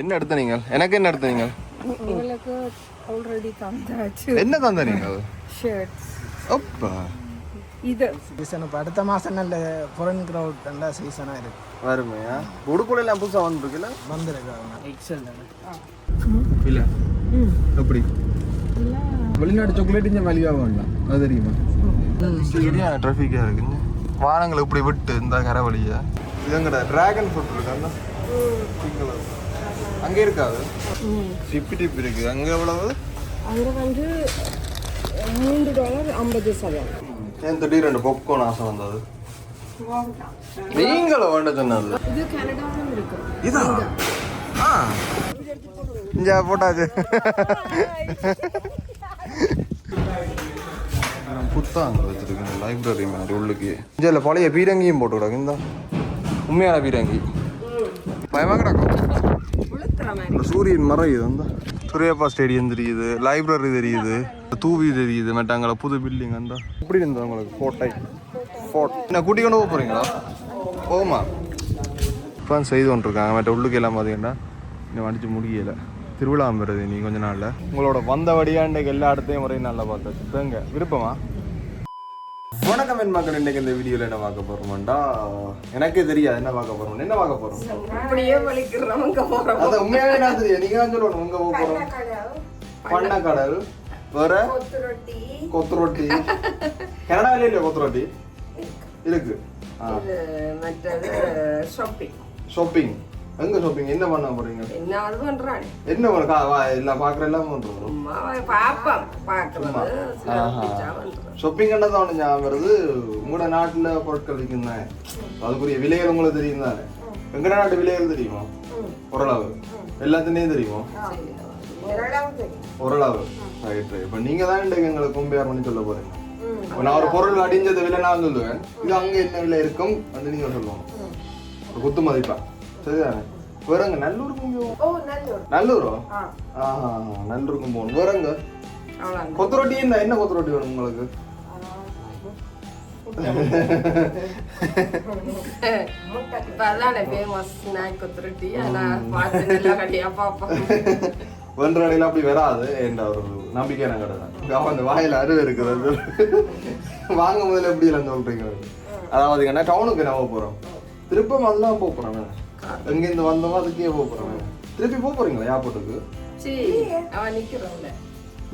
என்ன எடுத்த நீங்கள்? எனக்கு என்ன எடுத்த நீங்கள்? உங்களுக்கு ஆல்ரெடி தந்தாச்சு. என்ன தந்த நீங்கள்? ஷர்ட்ஸ் அப்பா. இது. சீசன் இப்போ அடுத்த மாதம் நல்ல ஃபொரன் க்ரௌட் நல்ல சீசனாக இருக்கு. வருமையா உடுக்குள்ள எல்லாம் புதுசாக வந்துருக்குல்ல வந்துருக்காங்க எக்ஸல் இல்ல. எப்படி? வெளிநாட்டு சாக்லேட் இங்கே மலிவாக வேண்டாம். அது தெரியுமா? சரியான டிராஃபிக்காக இருக்குங்க வானங்களை இப்படி விட்டு இந்த கரை வழியா. இதுங்கடா டிராகன் ஃப்ரூட் இருக்கு அந்த அங்கே இருக்காது. டிப்பி டிப்பி இருக்கு. அங்கே எவ்வளவு? அதில் வந்து மூன்று டாலர் ஐம்பது சதம் ஏன் திடீர்னு பொப்கார்ன் ஆசை வந்தது? நீங்களும் வேண்ட சொன்னது. இது கனடாவும் இருக்கு. இதா? ஆ. இங்க போட்டாச்சு. புத்தாங்க வச்சிருக்கேன். லைப்ரரி மாதிரி உள்ளுக்கு. இதில் பழைய பீரங்கியும் போட்டு விடாங்க இந்த. உண்மையான பீரங்கி. பயமாக கிடக்கும் இந்த சூரியன் மறையுது அந்த. சூரியப்பா ஸ்டேடியம் தெரியுது லைப்ரரி தெரியுது தூவி தெரியுது மெட்டாங்கள புது பில்டிங் அந்த. எப்படி இருந்தது உங்களுக்கு கோட்டை ஃபோர்ட் என்ன கூட்டி கொண்டு போக போறீங்களா? போகுமா? இப்போ செய்து கொண்டிருக்காங்க மற்ற உள்ளுக்கு எல்லாம் பார்த்தீங்கன்னா இன்னும் அடிச்சு முடியல. திருவிழா வருது நீ கொஞ்ச நாள்ல. உங்களோட வந்த வழியாண்டைக்கு எல்லா இடத்தையும் ஒரே நாளில் பார்த்தாச்சு. தேங்க விருப்பமா? வணக்கம் என் மக்கள் இன்னைக்கு இந்த வீடியோவில் என்ன பார்க்க போறோம்டா எனக்கே தெரியாது என்ன பார்க்க போறோம் என்ன பார்க்க போறோம்? அப்படியே வலிக்கிறவங்க போகிறோம் அது உண்மையாவே நான் தெரியும் நீங்க தான் சொல்லணும் உங்க போக போறோம். பண்ண கடல். வேற? கொத்து ரொட்டி கனடாவில இல்லையா கொத்து ரொட்டி இருக்கு. மற்றது ஷாப்பிங். ஷாப்பிங். எங்க ஷாப்பிங் என்ன பண்ண போறீங்க? என்ன அது பண்றாங்க என்ன கா- வா, எல்லாம் பாக்குற எல்லாம் பண்றோம் பிடிச்சா பண்றது ஷாப்பிங் தான் ஒன்று ஞாபகம் வருது? உங்களோட நாட்டுல பொருட்கள் விற்கும் அதுக்குரிய விலைகள் உங்களுக்கு தெரியும் தானே? எங்கட நாட்டு விலைகள் தெரியுமா? ஓரளவு. எல்லாத்துலேயும் தெரியுமா? ஓரளவு ரைட் ரைட் இப்போ நீங்க தான் இன்றைக்கு எங்களுக்கு கம்பேர் பண்ணி சொல்ல போறீங்க. நான் ஒரு பொருள் அடிஞ்சது விலை நான் சொல்லுவேன். இது அங்க என்ன விலை இருக்கும்? அது நீங்க சொல்லணும் ஒரு குத்து மதிப்பா. சரிதானே? வேறங்க நல்லூருக்கு இங்க ஓ நல்லூர். நல்லூருக்கும் போகணும் வேறங்க அவ்வளோ கொத்து ரொட்டி என்ன என்ன கொத்து ரொட்டி வேணும் உங்களுக்கு? இப்ப அதானே ஃபேமஸ் ஸ்நாக் கொத்துருட்டி. ஆனா பார்த்து நல்லா கடையா பார்ப்போம். வென்ற கடையில் அப்படி வராது என்ற ஒரு நம்பிக்கையான கடை தான் அவன் அந்த வாயில அருவு இருக்குது வாங்க முதல்ல எப்படி எல்லாம் சொல்றீங்க அதாவது என்ன டவுனுக்கு நம்ம போறோம்? திருப்பம் அதெல்லாம் போறோம் எங்கேருந்து வந்தோமோ அதுக்கே போக போறோம். திருப்பி போக போறீங்களா ஏர்போர்ட்டுக்கு அவன் நிக்கிறோம்ல.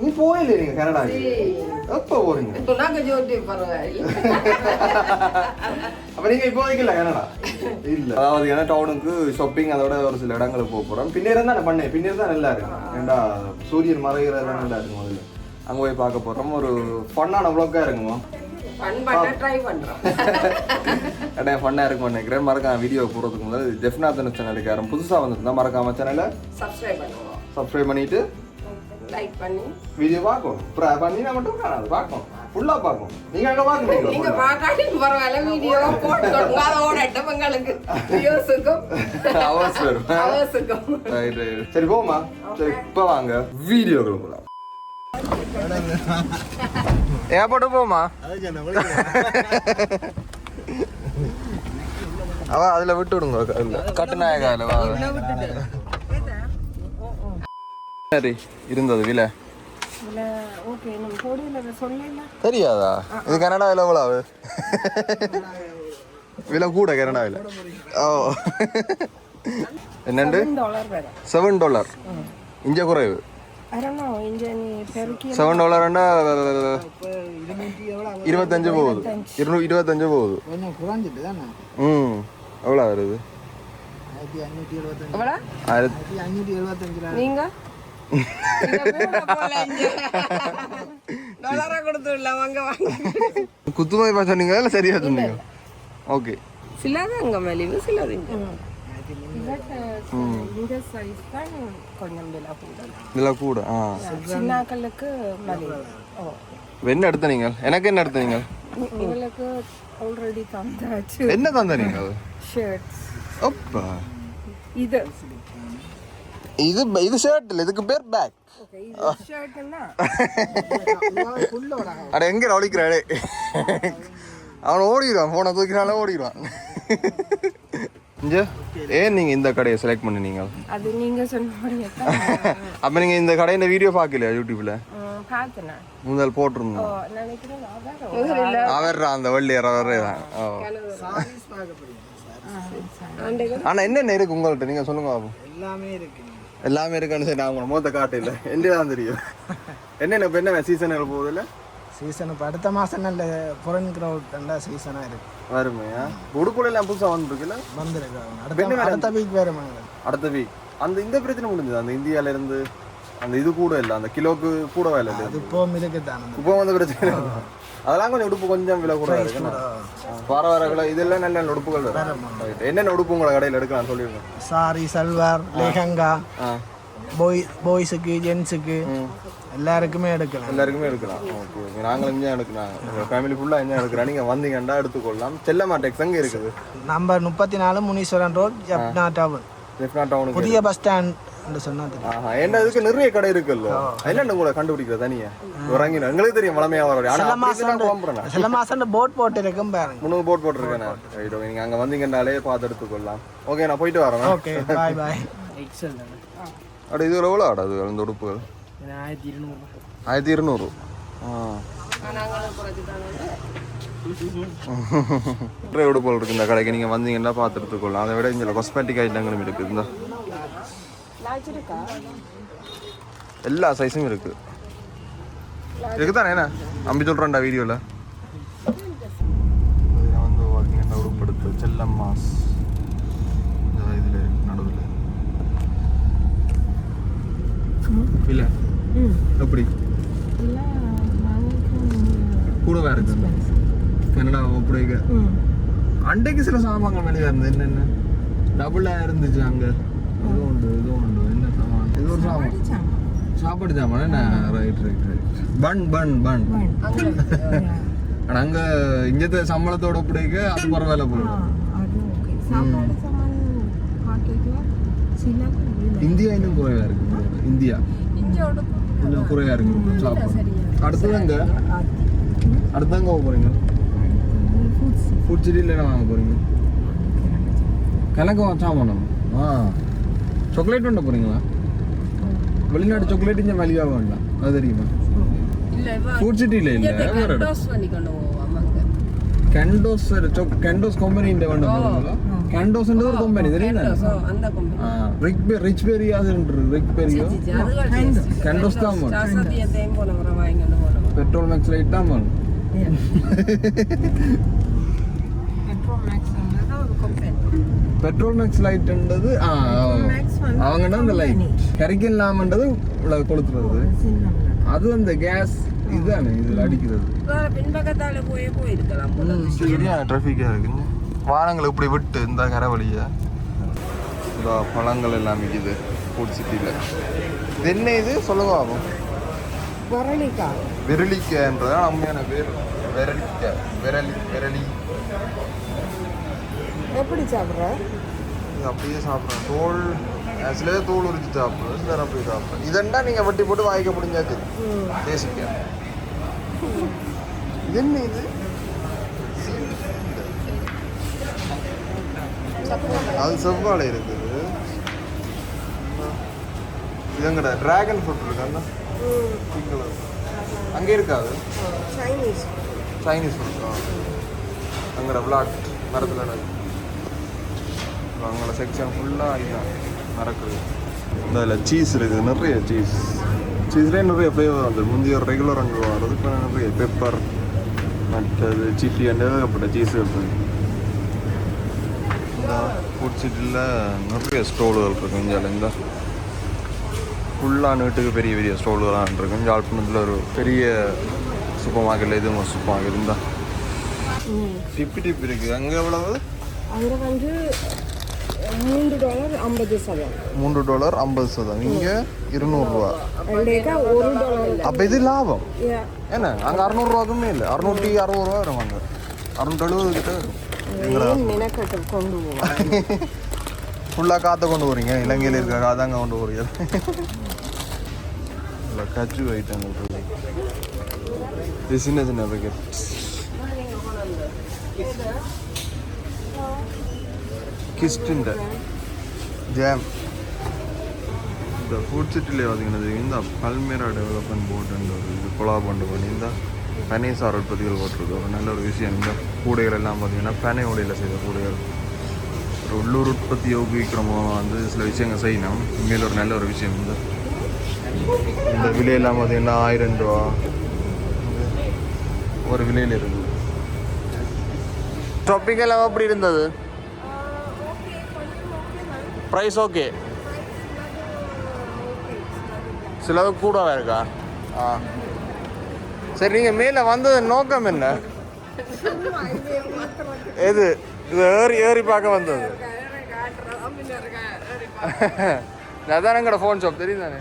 நீ போயில நீங்க கனடாக்கு எப்போ போறீங்க? இப்போ அப்ப நீங்க இப்போதைக்கு இல்ல கனடா? இல்ல. அதாவது ஏன்னா டவுனுக்கு ஷாப்பிங் அதோட ஒரு சில இடங்களுக்கு போக போறோம். பின்னேரம் தான் பண்ணேன். பின்னேரம் தான் நல்லா இருக்கு ஏண்டா சூரியன் மறைகிறதெல்லாம் நல்லா இருக்கு முதல்ல. அங்க போய் பார்க்க போறோம். ஒரு ஃபன்னான வ்ளாக்கா இருக்குமா ஃபன் பண்ண ட்ரை பண்றோம். அடே ஃபன்னா இருக்கும் நினைக்கிறேன் மறக்காம வீடியோ போடுறதுக்கு முதல்ல ஜெஃப்னாத்தன் சேனலுக்கு யாரும் புதுசா வந்திருந்தா மறக்காம சேனலை சப்ஸ்கிரைப் பண்ணுவோம். சப்ஸ்கிரைப் பண்ணிட்டு லைக் பண்ணி. வீடியோ அப்புறம் பண்ணினா மட்டும் காணாது. பார்க்கணும். ஃபுல்லா பார்க்கணும். நீங்க அங்க பாக்குறீங்களா நீங்க. பார்க்காட்டி பரவாயில்ல. வீடியோ போட்டு அதோட எங்களுக்கு வியூஸுக்கும் அவர்ஸ் வரும். அவர்ஸுக்கும் ரைட் ரைட் சரி போமா சரி இப்போ வாங்க. வீடியோக்குள்ள போலாம். ஏர்போர்ட்டு போமா அவ அதுல விட்டு விடுங்க அதுல கட்டுநாயகா அதுல வா. சரி இருந்தது விலை. தெரியாதா? இது கனடாவில் எவ்வளோ ஆகுது விலை கூட கனடாவில் ஓ. என்னண்டு? செவன் டாலர் இங்கே குறைவு. செவன் டாலர்னா இருபத்தஞ்சு போகுது. இருநூ இருபத்தஞ்சு போகுது. ம் எவ்வளோ வருது? நீங்க? டாலரா கொடுத்து இல்ல வாங்க வாங்க. குத்துமதிப்பா சொன்னீங்க சரியா சொன்னீங்க ஓகே சிலது அங்க மலிவு சிலது இங்க. இந்த சைஸ் தான் கொஞ்சம் விலை கூட இதில் கூட ஆ சின்னாக்களுக்கு மலிவு ஓ என்ன எடுத்த நீங்கள் எனக்கு என்ன எடுத்த நீங்கள் உங்களுக்கு ஆல்ரெடி தந்தாச்சு என்ன தந்த நீங்கள் ஷர்ட்ஸ் அப்பா இது இது இது ஷர்ட் இல்லை இதுக்கு பேர் பேக் ஓகே இது ஷர்ட்னா அட எங்க ஒழிக்கிறாடே அவன் ஓடிடுவான் போனை தூக்கினாலும் ஓடிடுவான் இங்கே? ஏன் நீங்கள் இந்த கடையை செலக்ட் பண்ணினீங்க? அது நீங்க சொன்னபடியே தான். அப்போ நீங்கள் இந்த கடையின் வீடியோ பார்க்கலையா யூடியூப்பில் ம், பார்த்தேன் நான். முதல் போட்டிருந்தோம். அவர் அந்த வள்ளியர் அவரே தான். ஓ. ஆனால் என்னென்ன இருக்கு உங்கள்கிட்ட நீங்கள் சொல்லுங்க பாப்போம் எல்லாமே இருக்கு. எல்லாமே இருக்கான்னு சரி நான் உங்களை மூத்த காட்டில. எந்த தான் தெரியும்? என்னென்ன இப்போ என்ன சீசன்கள் போகுதுல்ல சீசன் இப்போ அடுத்த மாதம் நல்ல ஃபொரன் க்ரௌட் நல்லா சீசனாக இருக்கு. வருமையா எல்லாம் புதுசாக வந்துருக்குல்ல? வந்துருக்கு அடுத்த அடுத்த வீக் வேறு மங்களம் அடுத்த வீக் அந்த இந்த பிரச்சனை முடிஞ்சது? அந்த இந்தியால இருந்து அந்த இது கூட இல்லை அந்த கிலோக்கு கூட வேலை இல்லை. அது இப்போ மிருக்கு தான் இப்போ வந்த பிரச்சனை. அதெல்லாம் கொஞ்சம் உடுப்பு கொஞ்சம் விலை கூட இருக்கு வர வர விலை இதெல்லாம் நல்ல உடுப்புகள். என்னென்ன உடுப்பு உங்களை கடையில் எடுக்கலாம் சொல்லிடுங்க. சாரி சல்வார் லெஹங்கா பாய் பாய்ஸுக்கு ஜென்ஸுக்கு எல்லாருக்குமே எடுக்கலாம். எல்லாருக்குமே எடுக்கலாம். ஓகே ஓகே நாங்களும் இங்கே எடுக்கலாம். உங்கள் ஃபேமிலி ஃபுல்லாக இங்கே எடுக்கிறோம் நீங்கள் வந்தீங்கன்னா எடுத்துக்கொள்ளலாம். செல்லம்மா டெக்ஸ் அங்கே இருக்குது? நம்பர் முப்பத்தி நாலு முனீஸ்வரன் ரோட் ஜப்னா டவுன் ஜெஃப்னா டவுனுக்கு புதிய பஸ் ஸ்டாண்ட் சொன்னா தெரியும். ஆஹா என்ன இதுக்கு நிறைய கடை இருக்குல்ல? என்னென்ன உங்களை கண்டுபிடிக்கிற தனியா? எங்களுக்கு தெரியும் வளமையா வர சில மாசம் போட் போட்டு இருக்கும் பாருங்க. போட் ரைட் ஓகே நீங்கள் அங்கே வந்தீங்கன்னாலே பார்த்து எடுத்துக்கொள்ளலாம். ஓகே நான் போயிட்டு வரேன். ஓகே பாய் பாய் எக்ஸல் அட இது எவ்வளோ ஆடா அது அந்த உடுப்புகள்? ஆயிரத்தி இருநூறு ஆயிரத்தி இருநூறு ஆ நாங்களும் குறைச்சி தானே நிறைய உடுப்புகள் இருக்கு இந்த கடைக்கு நீங்கள் வந்தீங்கன்னா பார்த்து எடுத்துக்கொள்ளலாம் அதை விட இங்கே காஸ்மெட்டிக் ஐட்டங்களும் இருக்குது இந்த லாய்ச்சிருக்கா எல்லா சைஸும் இருக்கு இருக்குதானே என்ன அம்பி சொல்கிறேன்டா வீடியோவில் வந்து பார்த்தீங்கன்னா உடுப்படுத்து செல்லம்மாஸ் இதில் நடுவில் இல்லை எப்படி? கூடவா இருக்கு. கனடா அப்படிங்க அண்டைக்கு சில சாமான்கள் வெளியாக இருந்தது என்னென்ன டபுளாக இருந்துச்சு அங்கே. இது உண்டு இது உண்டு. என்ன சாமான் இது ஒரு சாமான் சாப்பாடு சாமான் என்ன? Right right right bun bun bun அங்கே. இங்கத்த சம்பளத்தோட ஒப்படைக்க அது பரவாயில்ல போல. இந்தியா இன்னும் குறைவா இருக்கு. இந்தியா. கொஞ்சம் குறையாக இருக்கு. சாப்பாடு அடுத்ததுங்க அடுத்ததாங்க போக போகிறீங்க ஃபுட் சிட்டியில் என்ன வாங்க போகிறீங்க கணக்கு சாமானம் ஆ. சாக்லேட் வண்ட போகிறீங்களா வெளிநாடு சாக்லேட் இங்கே மலிவாக வேண்டாம். அது தெரியுமா? ஃபுட் சிட்டியில் இல்லை கண்டோஸ் கண்டோஸ் கம்பெனி இந்த வேண்டாம் கேண்டோஸ்ன்றது ஒரு கம்பெனி தெரியுமா அந்த கம்பெனி ரிக் பே ரிச் பேரியாஸ்ன்ற ரிக் பேரியோ கேண்டோஸ் தான் மோன் சாசதிய தேம் போல வர வாங்கிட்டு போறோம் பெட்ரோல் மேக்ஸ் லைட் தான் மோன் பெட்ரோல் மேக்ஸ் ஒரு கம்பெனி பெட்ரோல் லைட்ன்றது அவங்கன்னா அந்த லைட் கரிக்கல் லாம்ன்றது கொளுத்துறது அது அந்த கேஸ் இதுதானே இதில் அடிக்கிறது. பின்பக்கத்தால போய் போயிருக்கலாம் சரியா டிராஃபிக்காக இருக்குங்க வாகனங்கள் இப்படி விட்டு இந்த கரை வழியா? இந்த பழங்கள் எல்லாம் விற்கிது ஃபுட் சிட்டியில். இது என்ன இது சொல்லுங்க பாப்போம் பரணிக்காய் விரலிக்காய்ன்றது உண்மையான பேர். விரலிக்காய். விரலி விரலி. எப்படி சாப்பிட்ற? இது அப்படியே சாப்பிட்றேன். தோல் சில பேர் தோல் உரிச்சு சாப்பிட்றோம் சிலர் அப்படியே சாப்பிட்றோம் இதெண்டா நீங்கள் வட்டி போட்டு வாய்க்க முடிஞ்சா தெரியும் தேசிக்காய் இது என்ன இது? அது செவ்வாழை இருக்குது. இதுங்கட டிராகன் ஃப்ரூட் இருக்கு அந்த pink colour. அங்கே இருக்காது சைனீஸ் சைனீஸ் ஃப்ரூட் அங்கட பிளாட் மரத்தில் நடக்கு அவங்களோட செக்ஷன் ஃபுல்லாக இதுதான் நடக்குது இந்த இதில் சீஸ் இருக்குது. நிறைய சீஸ் சீஸ்லேயே நிறைய ஃப்ளேவர் வந்து. முந்தைய ஒரு ரெகுலர் அங்கே வர்றது இப்போ நிறைய பெப்பர் மற்றது சில்லி அந்த ஏகப்பட்ட சீஸ் இருக்குது சிட்டியில் நிறைய ஸ்டோல்கள் இருக்கும் இந்தியாவில் இந்த ஃபுல்லாக நீட்டுக்கு பெரிய பெரிய ஸ்டோல்கள்லாம் இருக்கும் யாழ்ப்பாணத்தில் ஒரு பெரிய சூப்பர் மார்க்கெட்டில் எதுவும் சூப்பர் மார்க்கெட் இருந்தால் டிப்பி டிப்பி இருக்குது அங்கே எவ்வளவு? அங்கே வந்து மூன்று டாலர் ஐம்பது சதம். மூன்று டாலர் ஐம்பது சதம். இங்கே இருநூறுவா அப்போ இது லாபம். என்ன? அங்கே அறநூறுவாக்குமே இல்லை. அறுநூற்றி அறுபது ரூபா வரும் அங்கே. அறுநூற்றி எழுபது கிட்ட வரும். ஃபுல்லாக காற்றை கொண்டு போகிறீங்க இலங்கையில் இருக்கிற காத்தாங்க கொண்டு போகிறீங்க இல்லை கச்சு ஐட்டங்கள் இது சின்ன சின்ன பேக்கெட் கிஸ்டிൻ്റെ ஜாம் இந்த ஃபுட் சிட்டிலே பார்த்தீங்கன்னா இந்த பல்மேரா டெவலப்மெண்ட் போர்டுன்ற ஒரு இது கொலாப் பண்ணி பண்ணி இந்த பனை சார் உற்பத்திகள் போட்டிருக்கு. ஒரு நல்ல ஒரு விஷயம். இந்த கூடைகள் எல்லாம் பார்த்தீங்கன்னா பனை உடையில் செய்த கூடைகள். ஒரு உள்ளூர் உற்பத்தியை ஊக்குவிக்கிற வந்து சில விஷயங்கள் செய்யணும். உண்மையில் ஒரு நல்ல ஒரு விஷயம் இந்த. இந்த விலையெல்லாம் பார்த்தீங்கன்னா ஆயிரம் ரூபா. ஒரு விலையில் இருக்குது ஷாப்பிங் எல்லாம் எப்படி இருந்தது? ப்ரைஸ் ஓகே சிலது கூடவா இருக்கா? ஆ. சரி நீங்கள் மேலே வந்தது நோக்கம் என்ன? எது? இது ஏறி ஏறி பார்க்க வந்தது. அதான் எங்கட ஃபோன் ஷாப் தெரியும் தானே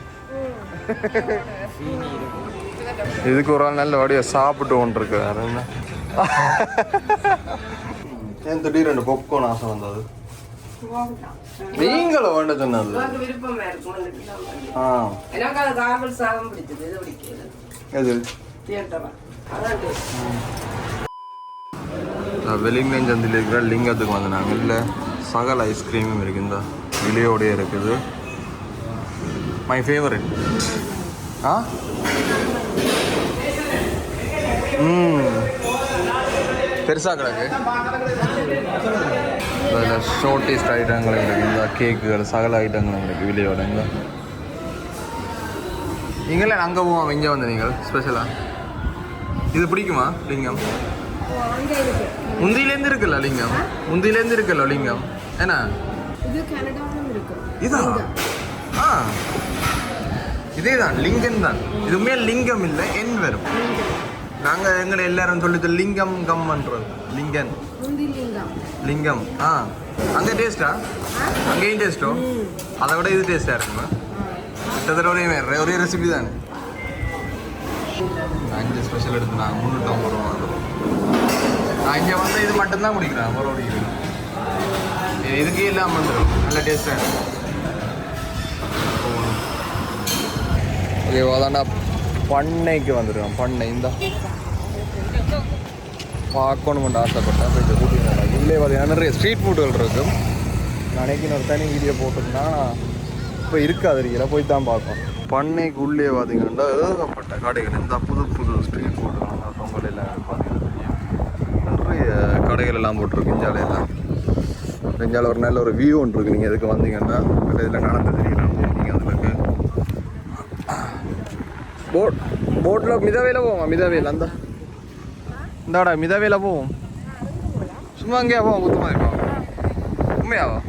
இதுக்கு ஒரு ஆள் நல்ல வடிவ சாப்பிட்டு ஒன்று இருக்கு வேற என்ன? ஏன் திடீர்னு பொப்கார்ன் ஆசை வந்தது? நீங்களும் வேண்ட சொன்னது விருப்பமா. ஆ. எனக்கு அது காவல் சாதம் பிடிச்சது எது? வெலிங்டன் சந்தில் இருக்கிற லிங்கத்துக்கு வந்து நாங்கள் இல்லை சகல ஐஸ்கிரீமும் இருக்குதா விலையோடய இருக்குது. மை ஃபேவரட் ஆ? ம். பெருசாக கிடக்கு. அதில் ஷோர்டேஸ்ட் ஐட்டங்களும் இருக்குது இந்த கேக்குகள் சகல ஐட்டங்களும் இருக்குது விலையோட இந்த. நீங்களே அங்கே போவோம் இங்கே வந்து நீங்கள் ஸ்பெஷலாக இது பிடிக்குமா லிங்கம்? முந்தியிலேருந்து இருக்குல்ல லிங்கம்? முந்தியிலேருந்து இருக்குல்ல லிங்கம்? என்ன? இது ஆ இதே? தான் லிங்கம் தான் இது லிங்கம் இல்லை என் வரும் நாங்கள் எங்களை எல்லாரும் சொல்லிட்டு லிங்கம் கம்ன்றது. லிங்கன். முந்தி லிங்கம். லிங்கம். ஆ. அங்கே டேஸ்டா அங்கேயும் டேஸ்ட்டோ அதை விட இது டேஸ்டாக இருக்குமா? கிட்டத்தட்ட ஒரே ஒரே ரெசிபி தானே? இந்த ஸ்பெஷல் எடுத்து நான் முந்நூற்றி ஐம்பது ரூபா வாங்குறோம். நான் இங்கே வந்து இது மட்டும்தான் குடிக்கிறேன் ஒரு குடிக்கிறேன் இதுக்கே இல்லாமல் வந்துடும் நல்ல டேஸ்ட்டாக இருக்கும். ஓகே அதாண்டா பண்ணைக்கு வந்துடுவேன் பண்ணை. இந்த. பார்க்கணுமெண்டு ஆசைப்பட்டேன் போய் கூட்டிகிட்டு உள்ளே பார்த்தீங்கன்னா நிறைய ஸ்ட்ரீட் ஃபுட்டுகள் இருக்கும். நினைக்கிற ஒரு தனி வீடியோ போட்டிருந்தா இப்போ இருக்காது இருக்கிற போய் தான் பார்ப்போம். பண்ணைக்கு உள்ளே பார்த்தீங்கன்னா ஏகப்பட்ட கடைகள். இந்த புது புது ஸ்ட்ரீட் ஃபுட்டுகள் பொங்கல் எல்லாம் பார்த்தீங்கன்னா நிறைய கடைகள் எல்லாம் போட்டிருக்கு இஞ்சாலையெல்லாம் இஞ்சால ஒரு நல்ல ஒரு வியூ ஒன்று இருக்கு. நீங்கள் எதுக்கு வந்தீங்கன்னா இதில் நடந்து தெரியலாம் நீங்கள் அதுக்கு போட் போட்டில் மிதவையில் போவோம்? மிதவையில். அந்த இந்தாடா மிதவையில் போவோம். சும்மா அங்கேயா போவோம்? குத்துமா மாதிரி உண்மையாவா?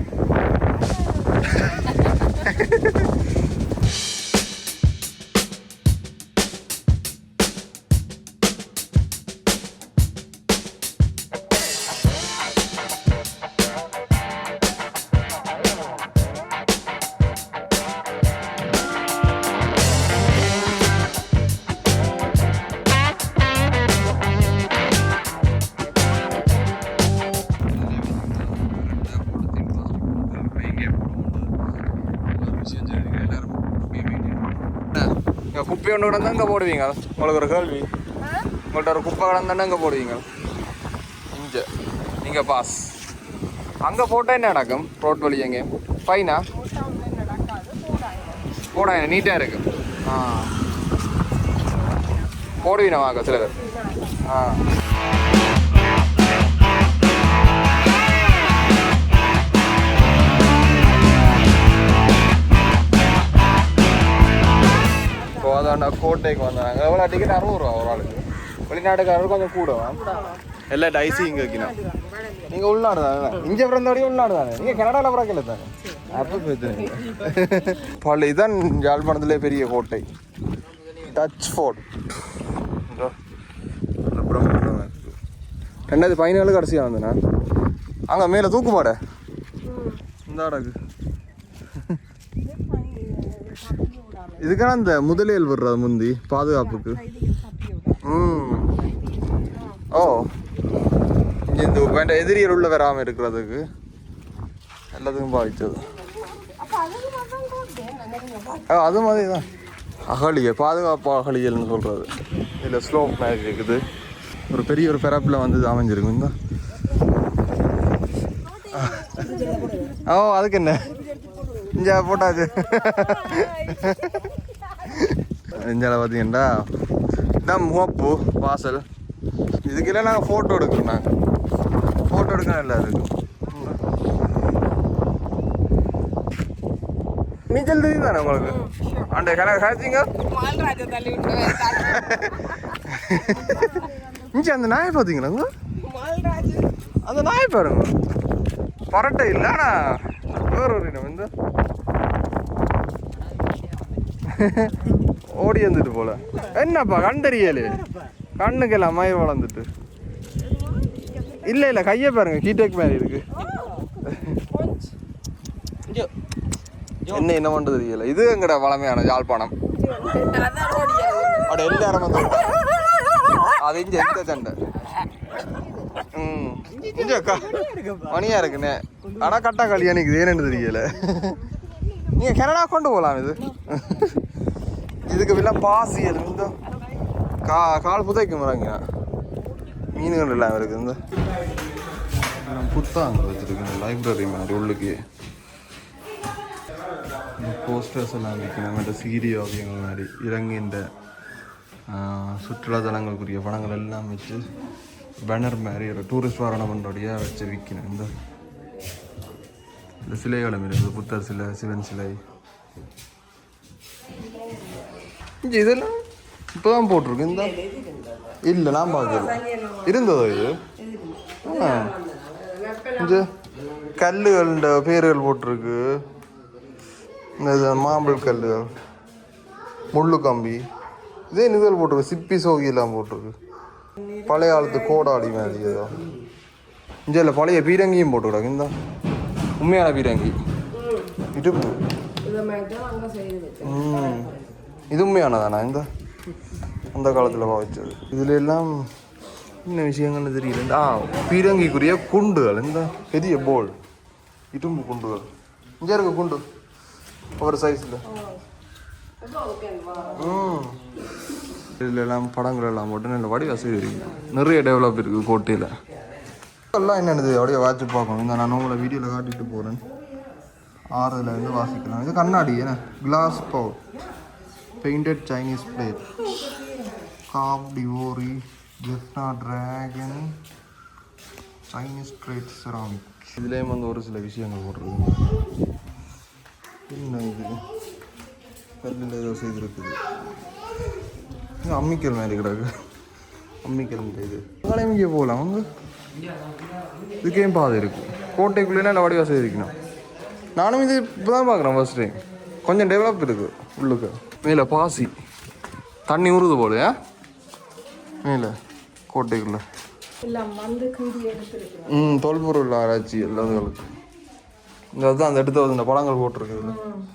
குப்பை ஒன்று கிடந்தா அங்கே போடுவீங்க? உங்களுக்கு ஒரு கேள்வி. உங்கள்கிட்ட ஒரு குப்பை கிடந்தானே அங்கே போடுவீங்க? இங்கே. இங்கே பாஸ். அங்கே போட்டால் என்ன நடக்கும்? ரோட் வழி எங்கே? ஃபைனா? போடா நீட்டாக இருக்கு. ஆ. போடுவீனா வாங்க சில பேர் ஆ. அதான் கோட்டைக்கு வந்தாங்க. எவ்வளோ டிக்கெட் அறுபது ரூபா ஒரு ஆளுக்கு. வெளிநாட்டுக்காரர் கொஞ்சம் கூட எல்லாம் டைசி இங்கே வைக்கணும். நீங்கள் உள்நாடு தானே? இங்கே பிறந்தபடியே உள்நாடு தானே? நீங்கள் கனடாவில் பிறக்கல தானே? அப்போ பிரச்சனை பல இதான் யாழ்ப்பாணத்திலே பெரிய கோட்டை. Dutch fort. ரெண்டாயிரத்தி பதினேழு கடைசியாக வந்தேண்ணா அங்கே மேலே தூக்கு மாட? இந்த அடகு இதுக்கான அந்த முதலியல் விடுறது முந்தி பாதுகாப்புக்கு ம் ஓ இந்த வேண்ட எதிரியர் உள்ள வராமல் இருக்கிறதுக்கு எல்லாத்துக்கும் பாதிச்சது அது மாதிரி தான் அகழியல் பாதுகாப்பு அகழியல்னு சொல்கிறது இதில் ஸ்லோப் மாதிரி இருக்குது ஒரு பெரிய ஒரு பெரப்பில் வந்து இது அமைஞ்சிருக்கும் இந்த ஓ அதுக்கு என்ன இங்கே போட்டாச்சு இந்தியாவில் பார்த்தீங்கன்னா இதான் முகப்பு வாசல் இதுக்கெல்லாம் நாங்கள் ஃபோட்டோ எடுக்கிறோம் நாங்கள் ஃபோட்டோ எடுக்க நல்லா இருக்கும் நீச்சல் தெரியும் தானே உங்களுக்கு? அண்டே கணக்கு காய்ச்சிங்க தள்ளி விட்டு இஞ்சி அந்த நாயை பார்த்தீங்களா அந்த நாய் பாருங்க. பரட்டை இல்லை ஆனால் ஒரு இடம் வந்து. ஓடி வந்துட்டு போல. என்னப்பா கண் தெரியலே கண்ணுக்கெல்லாம் மயிர் வளர்ந்துட்டு. இல்லை இல்லை கையை பாருங்க கீட்டேக் மாதிரி இருக்கு. என்ன என்ன பண்ணுறது தெரியல. இது எங்கட வளமையான யாழ்ப்பாணம்? அப்படி எல்லாரும் வந்து அது இங்க எந்த சண்டை? மணியா இருக்குண்ணே. ஆனால் கட்டா கல்யாணிக்குது ஏன்னு தெரியல. நீங்கள் கனடா கொண்டு போகலாம் இது. இதுக்கு வில்ல பாசி அது இந்த கா கால் புதைக்க முறாங்க மீன்கள் எல்லாம் இருக்கு இந்த. புத்தாங்க வச்சுருக்கேன் லைப்ரரி மாதிரி உள்ளுக்கு. இந்த போஸ்டர்ஸ் எல்லாம் வைக்கணும் இந்த சீரி ஓவியங்கள் மாதிரி. இலங்கையின் சுற்றுலாத்தலங்களுக்குரிய படங்கள் எல்லாம் வச்சு பேனர் மாதிரி ஒரு டூரிஸ்ட் வாரணமன்றோடைய வச்சு விற்கணும் இந்த. இந்த சிலைகளும் இருக்குது புத்தர் சிலை சிவன் சிலை. இங்க இதெல்லாம் இப்போதான் போட்டிருக்கு. இந்த இல்லை நான் பார்க்கல. இருந்ததோ இது? இங்க கல்லுகள பேர்கள் போட்டிருக்கு. இந்த இது மாம்பழ கல்லுகள் முள்ளு கம்பி. இதே நிதல் போட்டிருக்கு. சிப்பி சோகியெல்லாம் போட்டிருக்கு. பழைய காலத்து கோடாளி மாதிரி ஏதோ. இங்கே இல்லை பழைய பீரங்கியும் போட்டுக்கிடாங்க இந்த உண்மையான பீரங்கி. இடுப்பு. ம். இது உண்மையானதானா இந்த? அந்த காலத்தில் வச்சது இதுல எல்லாம் என்ன விஷயங்கள்னு தெரியல. இந்த- ஆ பீரங்கிக்குரிய குண்டுகள் இந்த பெரிய போல் இடும்பு குண்டுகள். இங்கே இருக்க குண்டு. ஒரு சைஸில் ம். இதில் எல்லாம் படங்கள் எல்லாம் போட்டு நல்ல வடி வசதி நிறைய டெவலப் இருக்குது கோட்டையில். எல்லாம் என்னென்னது? அப்படியே வாட்சி பார்க்கணும். இந்த நான் உங்களை வீடியோவில் காட்டிட்டு போகிறேன் ஆறுல இருந்து வாசிக்கலாம். இது கண்ணாடி என்ன? கிளாஸ் பவுட் painted Chinese plate cup டிவோரி Jaffna dragon Chinese trade ceramic இதுலேயும் வந்து ஒரு சில விஷயங்கள் போட்டிருக்கு. என்ன இது? கல்லில் ஏதோ செய்திருக்குது. இது அம்மிக்கல் மாதிரி கிடக்கு. அம்மிக்கல் இது. உங்களையும் இங்கே போகலாம் அவங்க இதுக்கேயும் பாதை இருக்கு. கோட்டைக்குள்ளே நல்ல வடி வசதி இருக்கணும் நானும் இது இப்போ தான் பார்க்குறேன் ஃபர்ஸ்ட் டைம் கொஞ்சம் டெவலப் இருக்கு உள்ளுக்கு. மேலே பாசி. தண்ணி உருது போல ஆ? மேலே கோட்டைக்குள்ளே. வந்து ம் தொல்பொருள் ஆராய்ச்சி எல்லாத்துகளுக்கு இந்த அதுதான் அந்த இடத்துல இந்த பழங்கள் போட்டிருக்குது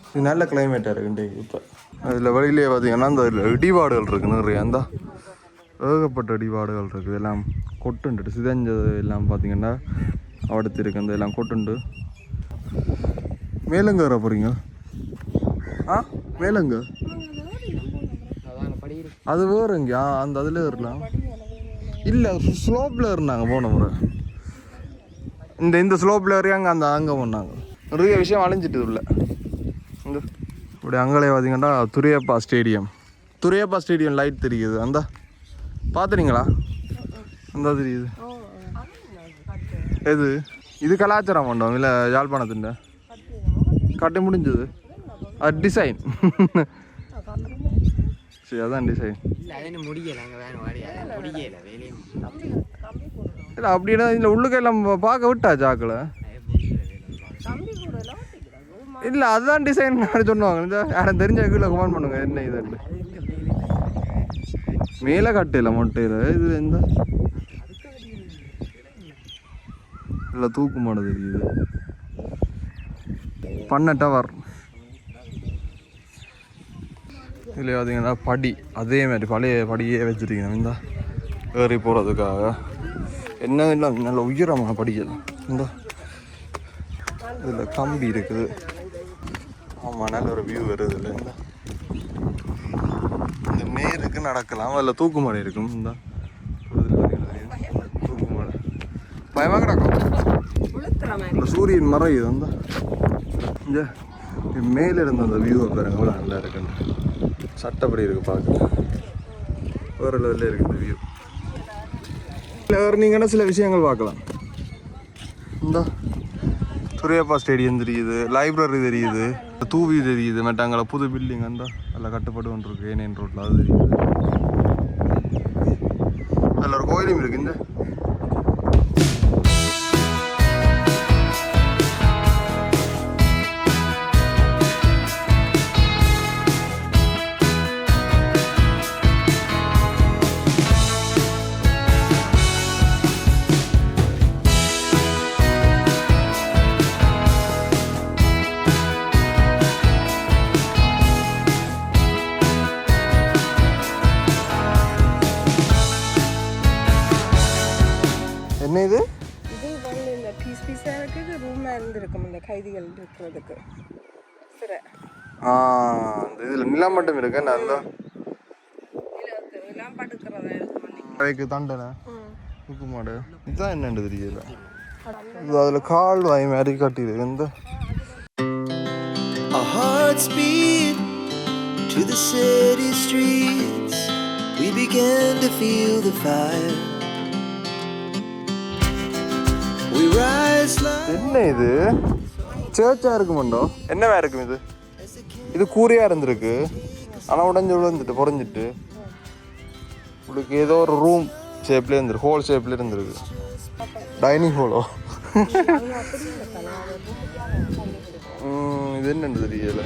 இது நல்ல கிளைமேட்டாக இருக்கு இன்றைக்கு இப்போ. அதில் வெளியிலே பார்த்தீங்கன்னா அந்த இடிபாடுகள் இருக்கு நிறைய. அந்த ஏகப்பட்ட இடிபாடுகள் இருக்குது எல்லாம் கொட்டுண்டு சிதைஞ்சது எல்லாம் பார்த்தீங்கன்னா அடுத்து இருக்கு அந்த எல்லாம் கொட்டுண்டு. வர போகிறீங்க ஆ? மேலங்க? அது வேறுங்க ஆ அந்த அதில் ஏறலாம். இல்லை ஸ்லோப்பில் இருந்தாங்க போன முறை. இந்த இந்த ஸ்லோப்பில் ஏறியாங்க அந்த அங்கே போனாங்க. நிறைய விஷயம் அழிஞ்சிட்டு உள்ள. இந்த இப்படி அங்கலே பார்த்தீங்கன்னா Duraiappa stadium. Duraiappa stadium light தெரியுது. அந்த பார்த்துறீங்களா அந்த தெரியுது. எது? இது கலாச்சார மண்டபம் இல்லை யாழ்ப்பாணத்தின் கட்டி முடிஞ்சது. அது டிசைன் சரி அதான் டிசைன் இல்ல அப்படின்னா இதில் உள்ளுக்க எல்லாம் பார்க்க விட்டா ஜாக்கில்? இல்லை அதுதான் டிசைன் சொன்னாங்க இந்த யாரும் தெரிஞ்ச கீழே கமெண்ட் பண்ணுங்க என்ன இது மேலே கட்டையில மொட்டையில் இது எந்த இல்லை தூக்கு மாட தெரியுது. பண்ண டவர் இதில் பார்த்தீங்கன்னா படி அதே மாதிரி பழைய படியே வச்சுருக்கீங்க இந்த ஏறி போகிறதுக்காக என்ன இல்லை நல்ல உயரமான படிகள். இந்த இதில் கம்பி இருக்குது. ஆமாம் நல்ல ஒரு வியூ வருது இல்லை இந்த. இந்த நேருக்கு நடக்கலாம் அதில் தூக்குமலை இருக்கும் இந்த. தூக்குமலை பயமாக கிடக்கும்? இந்த சூரியன் மறையுது அந்த இந்த மேலே இருந்த அந்த வியூவை பாருங்க அவ்வளோ நல்லா இருக்குன்னு சட்டப்படி இருக்கு பார்க்க வேறு இருக்குது இருக்கு இந்த வியூ வேறு நீங்கன்னா சில விஷயங்கள் பார்க்கலாம்? இந்த துரியப்பா ஸ்டேடியம் தெரியுது லைப்ரரி தெரியுது தூவி தெரியுது மெட்டாங்கள புது பில்டிங் அந்த எல்லாம் கட்டுப்பாடு ஒன்று இருக்கு ஏனேன் ரோட்டில் அது தெரியுது. அதில் ஒரு கோயிலும் இருக்கு இந்த. இருக்கிறதுக்கு சிறை ஆ அந்த இதில் நிலம் மட்டும் இருக்கு என்ன அந்த? எல்லாம் படுக்கிறதா இருக்கும் அதுக்கு தண்டனை. மாடு. இதுதான் என்னன்னு தெரியல. இது அதில் கால் வாய் மாதிரி கட்டியிருக்கு. இந்த. Our hearts beat to the city streets. We began to feel the fire. We rise like என்ன இது? சேர்ச்சா இருக்குமாண்டோ என்னவா இருக்கும் இது? இது கூரையா இருந்திருக்கு. ஆனால் உடஞ்சு விழுந்துட்டு பொறிஞ்சிட்டு. உங்களுக்கு ஏதோ ஒரு ரூம் ஷேப்ல இருந்திருக்கு. ஹோல் ஷேப்ல இருந்திருக்கு. டைனிங் ஹோலோ இது என்னன்னு தெரியல.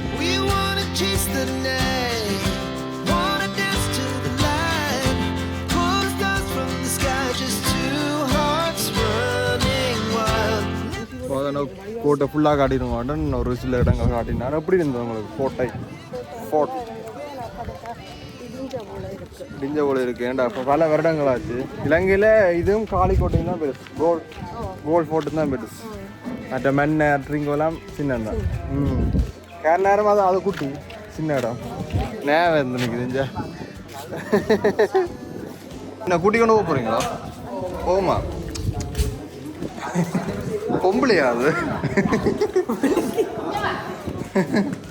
கோட்டை ஃபுல்லாக காட்டிடுங்க. மாட்டேன் ஒரு சில இடங்கள் காட்டினார் எப்படி இருந்தது உங்களுக்கு கோட்டை? ஃபோர்ட் இடிஞ்ச போல இருக்கு. ஏன்டா இப்போ பல வருடங்களாச்சு. இலங்கையில் இதுவும் காளிக்கோட்டையும் தான் பெருசு. கோல் கோல் ஃபோர்ட்டு தான் பெருசு. மற்ற மண் ட்ரிங்கோலாம் சின்ன தான் ம். கேர நேரம் அது அது குட்டி சின்ன இடம். நேரம் இருந்து நிற்குது இஞ்சா? என்ன கூட்டி கொண்டு போக போகிறீங்களா போகுமா? பொம்பளையா அது?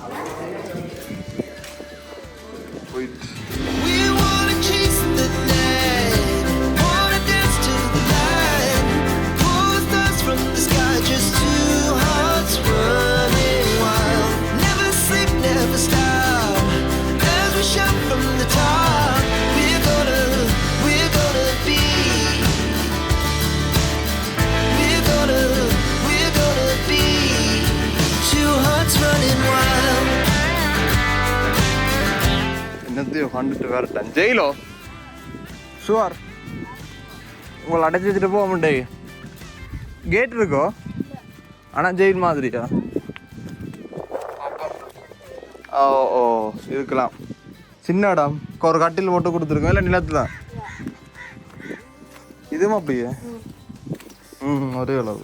கண்டுட்டு வரட்டேன் ஜெயிலோ? ஷுவர் உங்களை அடைச்சி வச்சுட்டு போக மாட்டேங்க கேட் இருக்கோ? ஆனால் ஜெயில் மாதிரியா? ஓ ஓ இருக்கலாம். சின்ன இடம். ஒரு கட்டில் போட்டு கொடுத்துருக்கோம். இல்லை நிலத்துல? இதுவும் அப்படியே ம் ஒரே அளவு.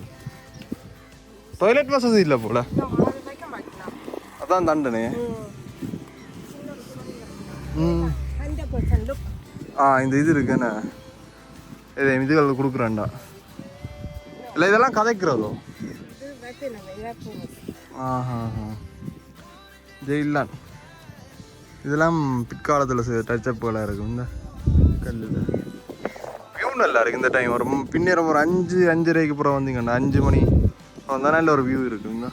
டாய்லெட் வசதி இல்லை போல. அதான் தண்டனை ஆ இந்த இது இருக்குண்ணே இது இதுகள் கொடுக்குறேன்டா. இல்லை இதெல்லாம் கதைக்கிறதோ? ஆஹா ஜெயிலான் இதெல்லாம் பிற்காலத்தில் டச்சப்புகளாக இருக்கும் இந்த கல்லில். வியூ நல்லா இருக்கு இந்த டைம் ஒரு ம்- பின்னேரம் ஒரு அஞ்சு அஞ்சரைக்கு அப்புறம் வந்தீங்கண்ணா அஞ்சு மணி. வந்தால் நல்ல ஒரு வியூ இருக்குங்க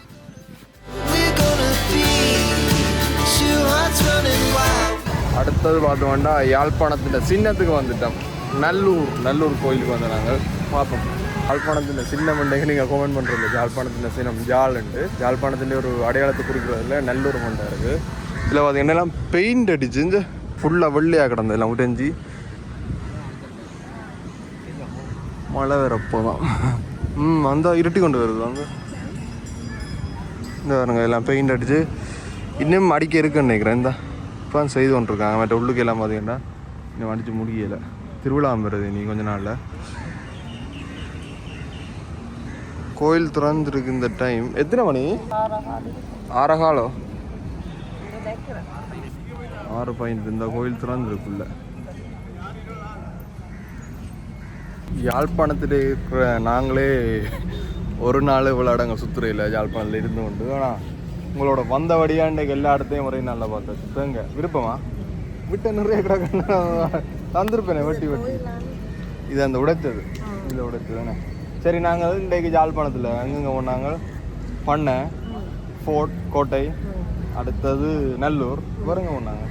We're gonna be two hearts running wild. அடுத்தது பார்த்தோம்னா யாழ்ப்பாணத்தின் சின்னத்துக்கு வந்துட்டோம். நல்லூர் நல்லூர் கோயிலுக்கு வந்து நாங்கள். பார்ப்போம். யாழ்ப்பாணத்தின் சின்னம் மண்டைக்கு நீங்கள் கோமெண்ட் பண்ணுறது யாழ்ப்பாணத்தின் சின்னம் ஜால்ண்டு யாழ்ப்பாணத்தின் ஒரு அடையாளத்தை குறிக்கிறதுல நல்லூர் மண்டை இருக்குது இதில் பார்த்தீங்கன்னா எல்லாம் பெயிண்ட் அடிச்சு இந்த ஃபுல்லாக வெள்ளையாக கிடந்தது. எல்லாம் உடைஞ்சி. மழை வேறப்போ தான் ம் அந்த இருட்டி கொண்டு வருது அங்கே. இந்த பாருங்க எல்லாம் பெயிண்ட் அடிச்சு. இன்னும் அடிக்க இருக்குன்னு நினைக்கிறேன். இந்த இப்போ செய்து கொண்டிருக்காங்க. மற்ற உள்ளுக்கு எல்லாம் பார்த்தீங்கன்னா இன்னும் அடிச்சு முடியலை. திருவிழா வருது நீ கொஞ்ச நாளில். கோயில் திறந்துருக்கு இந்த டைம் எத்தனை மணி? ஆறகாலோ? ஆறு பாயிண்ட் இந்த கோயில் திறந்துருக்குள்ள. யாழ்ப்பாணத்தில் இருக்கிற நாங்களே ஒரு நாள் இவ்வளோ சுற்றுறையில் யாழ்ப்பாணத்தில் இருந்து கொண்டு. ஆனால் உங்களோட வந்த வழியாண்டைக்கு எல்லா இடத்தையும் ஒரே நல்லா பார்த்தாச்சு தேங்க விருப்பமா? விட்ட நிறைய கிடக்கு தந்திருப்பேனே வெட்டி வெட்டி. இது அந்த உடைத்தது. இதில் உடைத்தது தானே சரி நாங்கள் இன்றைக்கு யாழ்ப்பாணத்தில் எங்கெங்கே போனாங்க பண்ணை ஃபோர்ட் கோட்டை அடுத்தது நல்லூர். வேறுங்க போனாங்க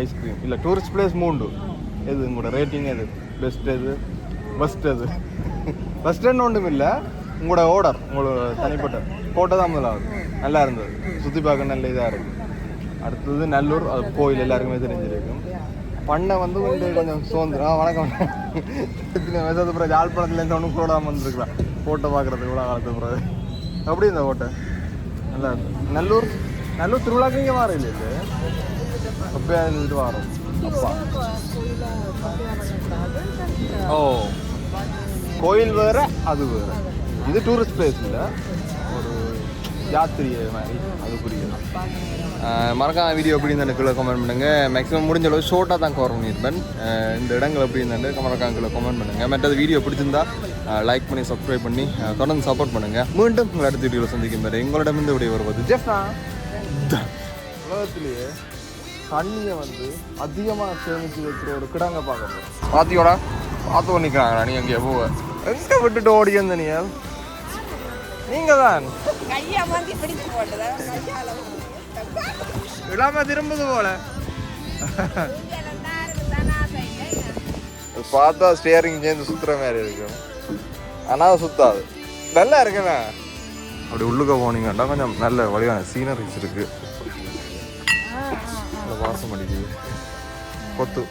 ஐஸ்கிரீம் இல்லை டூரிஸ்ட் பிளேஸ் மூண்டு எது உங்களோட ரேட்டிங் எது? பெஸ்ட் எது? பெஸ்ட் எது? பெஸ்ட்டுன்னு ஒன்றும் இல்லை உங்களோட ஓர்டர் உங்களோட தனிப்பட்ட. கோட்டை தான் முதலாவது. நல்லா இருந்தது. சுற்றி பார்க்க நல்ல இதாக இருக்கு. அடுத்தது நல்லூர் அது கோயில் எல்லாருக்குமே தெரிஞ்சிருக்கும். பண்ணை வந்து கொஞ்சம் கொஞ்சம் சோர்ந்து ஆ வணக்கம். வயசாத பிறகு யாழ்ப்பாணத்துலேருந்து ஒன்றும் கூடாமல் வந்துருக்கலாம். கோட்டை பார்க்குறதுக்கு கூட காலத்து பிறகு. அப்படி இந்த கோட்டை நல்லா இருந்தது. நல்லூர் நல்லூர் திருவிழாக்கு இங்கே மாற இல்லை இது? அப்பயே இருந்துட்டு வரோம். அப்பா. ஓ. கோயில் வேற அது வேற. இது டூரிஸ்ட் பிளேஸ் இல்லை? யாத்திரை மாதிரி. அது புரியுது. மறக்காம வீடியோ எப்படி இருந்தாலும் கீழே கமெண்ட் பண்ணுங்க. மேக்ஸிமம் முடிஞ்ச அளவு ஷோர்ட்டாக தான் கவர் பண்ணியிருப்பேன். இந்த இடங்கள் எப்படி இருந்தாலும் மறக்காம கீழே கமெண்ட் பண்ணுங்க. மற்றது வீடியோ பிடிச்சிருந்தா லைக் பண்ணி சப்ஸ்கிரைப் பண்ணி தொடர்ந்து சப்போர்ட் பண்ணுங்க. மீண்டும் உங்கள் அடுத்த வீடியோவில் சந்திக்கும் வரை எங்களிடமிருந்து விடைய வருவது ஜெஃப்னா. உலகத்திலேயே தண்ணியை வந்து அதிகமாக சேமித்து வைக்கிற ஒரு கிடங்க பார்க்க போகிறோம் பார்த்து நிற்கிறாங்களா நீ எங்கேயோ போவ. எங்கே விட்டுட்டு ஓடி வந்த நீ? நீங்க தான் இல்லாம திரும்புது போல. பார்த்தா ஸ்டியரிங் சேர்ந்து சுத்துற மாதிரி இருக்கும். ஆனா அது சுத்தாது. நல்லா இருக்குண்ணா. அப்படி உள்ளுக்க போனீங்கன்னா கொஞ்சம் நல்ல வழியான சீனரிஸ் இருக்கு. நல்ல வாசம் அடிக்குது. கொத்து.